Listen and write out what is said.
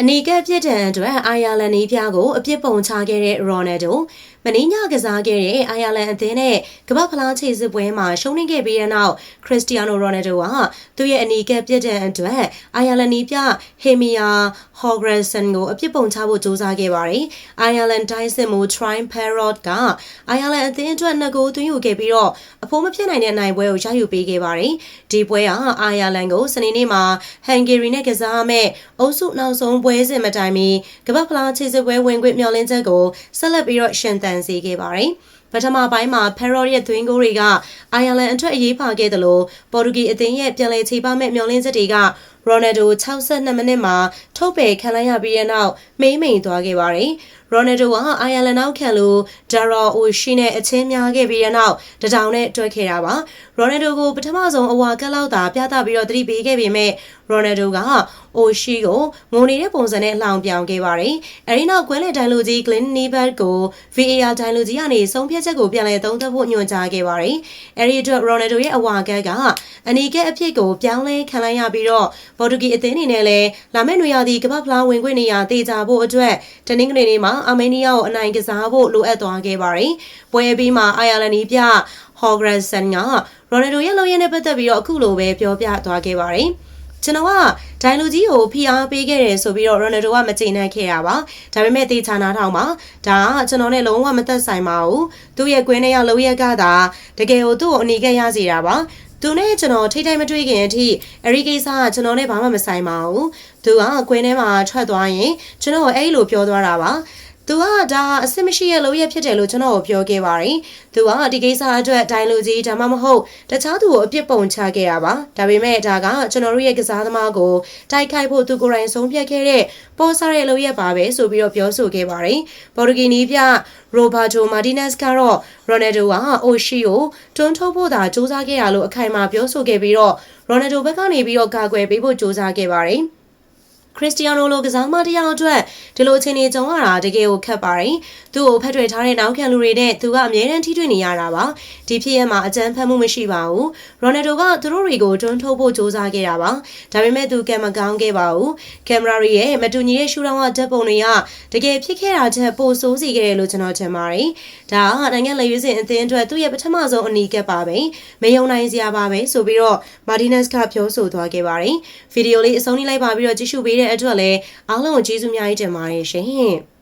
အနီကပ်ပြစ်ဒဏ်အတွက်အာယာလန်နီးပြားကိုအပြစ်ပုံချခဲ့တဲ့ရိုနယ်ဒိုမင်းညကစားခဲ့တဲ့အာယာလန်အသင်းနဲ့ကမ္ဘာဖလားခြေစစ်ပွဲမှာရှုံးနိခဲ့ပြီးတဲ့နောက်ခရစ္စတီယာနိုရိုနယ်ဒိုကသူ့ရဲ့အနီကပ်ပြစ်ဒဏ်အတွက်အာယာလန်နီးပြဟေမီယာဟော်ဂရဆန်ကိုအပြစ်ပုံချဖို့ကြိုးစားခဲ့ပါတယ်။အာယာလန်ဒိုင်းဆင်မူ Trine Parrot ကအာယာလန်အသင်းအတွက်နှစ်ဂိုးသွင်းယူခဲ့ပြီးတော့အဖိုးမဖြစ်နိုင်တဲ့နိုင်ပွဲကိုရယူပေးခဲ့ပါတယ်။ဒီပွဲဟာအာယာလန်ကိုစနေနေ့မှာဟန်ဂေရီနဲ့ကစားမဲ့အုပ်စုနောက်ဆုံးပွဲစဉ်မတိုင်မီကမ္ဘာဖလားခြေစစ်ပွဲဝင်ခွင့်မျှော်လင့်ချက်ကိုဆက်လက်ပြီးတော့ရှင်သန်စေခဲ့ပါတယ်။ပထမပိုင်းမှာ Parrot ရဲ့သွင်းဂိုးတွေကအိုင်ယာလန်အတွက်အရေးပါခဲ့တယ်လို့ပေါ်တူဂီအသင်းရဲ့ပြန်လည်ခြေပမဲ့မျှော်လင့်ချက်တွေက ရိုနယ်ဒို62မိနစ်မှာထုတ်ပယ်ခံလိုက်ရပြီးတဲ့နောက်မိမ့်မိန်သွားခဲ့ပါတယ်။ရိုနယ်ဒိုကအိုင်ယာလန်နောက်ခံလို့ဒါရာအိုရှိနဲ့အချင်းများခဲ့ပြီးတဲ့နောက်တထောင်နဲ့တွဲခဲ့တာပါ။ရိုနယ်ဒိုကိုပထမဆုံးအဝါကက်လောက်သာပြသပြီးတော့သတိပေးခဲ့ပေမဲ့ရိုနယ်ဒိုကအိုရှိကိုငိုနေတဲ့ပုံစံနဲ့လှောင်ပြောင်ခဲ့ပါတယ်။အဲဒီနောက်ကွင်းလေတန်လူကြီး Glenn Nibet ကို VAR တန်လူကြီးကနေဆုံးဖြတ်ချက်ကိုပြန်လည်သုံးသပ်ဖို့ညွှန်ကြားခဲ့ပါတယ်။အဲဒီအတွက်ရိုနယ်ဒိုရဲ့အဝါကက်ကအနီကက်အဖြစ်ကိုပြောင်းလဲခံလိုက်ရပြီးတော့ပေါ်တူဂီအသင်းအနေနဲ့လည်းလာမယ့်နွေရာသီကမ္ဘာဖလားဝင်ခွင့်နေရာတေချာဖို့အတွက်တနင်္ဂနွေနေ့မှာအာမေးနီးယားကိုအနိုင်ကစားဖို့လိုအပ်သွားခဲ့ပါတယ်။ပွဲပြီးမှာအိုင်ယာလန်နီးပြဟော်ဂရန်ဆန်ကရိုနယ်ဒိုရဲ့လုံရင်းနဲ့ပတ်သက်ပြီးတော့အခုလိုပဲပြောပြသွားခဲ့ပါတယ်။ကျွန်တော်ကဒိုင်လူကြီးကိုဖိအားပေးခဲ့တယ်ဆိုပြီးတော့ရိုနယ်ဒိုကမကျေနပ်ခဲ့တာပါဒါပေမဲ့တေချာနာထောင်ပါဒါကကျွန်တော်နဲ့လုံးဝမသက်ဆိုင်ပါဘူးသူ့ရဲ့ကွင်းထဲရောက်လုံရက်ကသာတကယ်ကိုသူ့ကိုအနီကက်ရစီတာပါ သူနဲ့ကျွန်တော်ထိထိုက်မတွေ့ခင်အထိအရီကိစ္စကကျွန်တော်နဲ့ဘာမှမဆိုင်ပါဘူးသူကကွင်းထဲမှာထွက်သွားရင်ကျွန်တော်အဲ့လိုပြောသွားတာပါ သူကဒါအစ်မရှိရဲ့လို့ရဖြစ်တယ်လို့ကျွန်တော်ကိုပြောခဲ့ပါတယ်။သူကဒီကိစ္စအတွက်ဒိုင်လူကြီးဒါမှမဟုတ်တခြားသူကိုအပြစ်ပုံချခဲ့တာပါ။ဒါပေမဲ့ဒါကကျွန်တော်တို့ရဲ့ကစားသမားကိုတိုက်ခိုက်ဖို့သူကိုယ်တိုင်ဆုံးဖြတ်ခဲ့တဲ့ပေါ်စားရဲ့လို့ရပါပဲဆိုပြီးတော့ပြောဆိုခဲ့ပါတယ်။ပေါ်တူဂီနီးပြရိုဘာတိုမာတီနက်စ်ကတော့ရိုနယ်ဒိုကအိုရှိကိုတွန်းထုတ်ဖို့သာစူးစမ်းခဲ့ရလို့အခိုင်အမာပြောဆိုခဲ့ပြီးတော့ရိုနယ်ဒိုဘက်ကနေပြီးတော့ကာကွယ်ပေးဖို့စူးစမ်းခဲ့ပါတယ်။ ခရစ္စတီယာနိုလိုကစားသမားတစ်ယောက်အတွက်ဒီလိုအခြေအနေကြုံရတာတကယ်ကိုခက်ပါတယ်။သူ့ကိုဖက်ထွေထားတဲ့နောက်ခံလူတွေနဲ့သူကအမြဲတမ်းထိတွေ့နေရတာပါ။ဒီဖြစ်ရမှာအကြမ်းဖက်မှုမရှိပါဘူး။ရိုနယ်ဒိုကသူတို့တွေကိုတွန်းထုတ်ဖို့စ조사ခဲ့တာပါ။ဒါပေမဲ့သူကံမကောင်းခဲ့ပါဘူး။ကင်မရာတွေရဲ့မတူညီတဲ့ရှူတောင်းကဓာတ်ပုံတွေကတကယ်ဖြစ်ခဲ့တာချက်ပိုဆိုးစီခဲ့တယ်လို့ကျွန်တော်ထင်ပါတယ်။ဒါကနိုင်ငံလက်ရွေးစင်အသင်းအတွက်သူ့ရဲ့ပထမဆုံးအနီးကပ်ပါပဲ။မယုံနိုင်စရာပါပဲဆိုပြီးတော့မာတီနက်စ်ကပြောဆိုသွားခဲ့ပါတယ်။ဗီဒီယိုလေးအဆုံးထိလိုက်ပါပြီးတော့ကြည့်ရှုပေးတဲ့အတွက်လည်းအားလုံးကိုကျေးဇူးများကြီးတင်ပါတယ်ရှင်။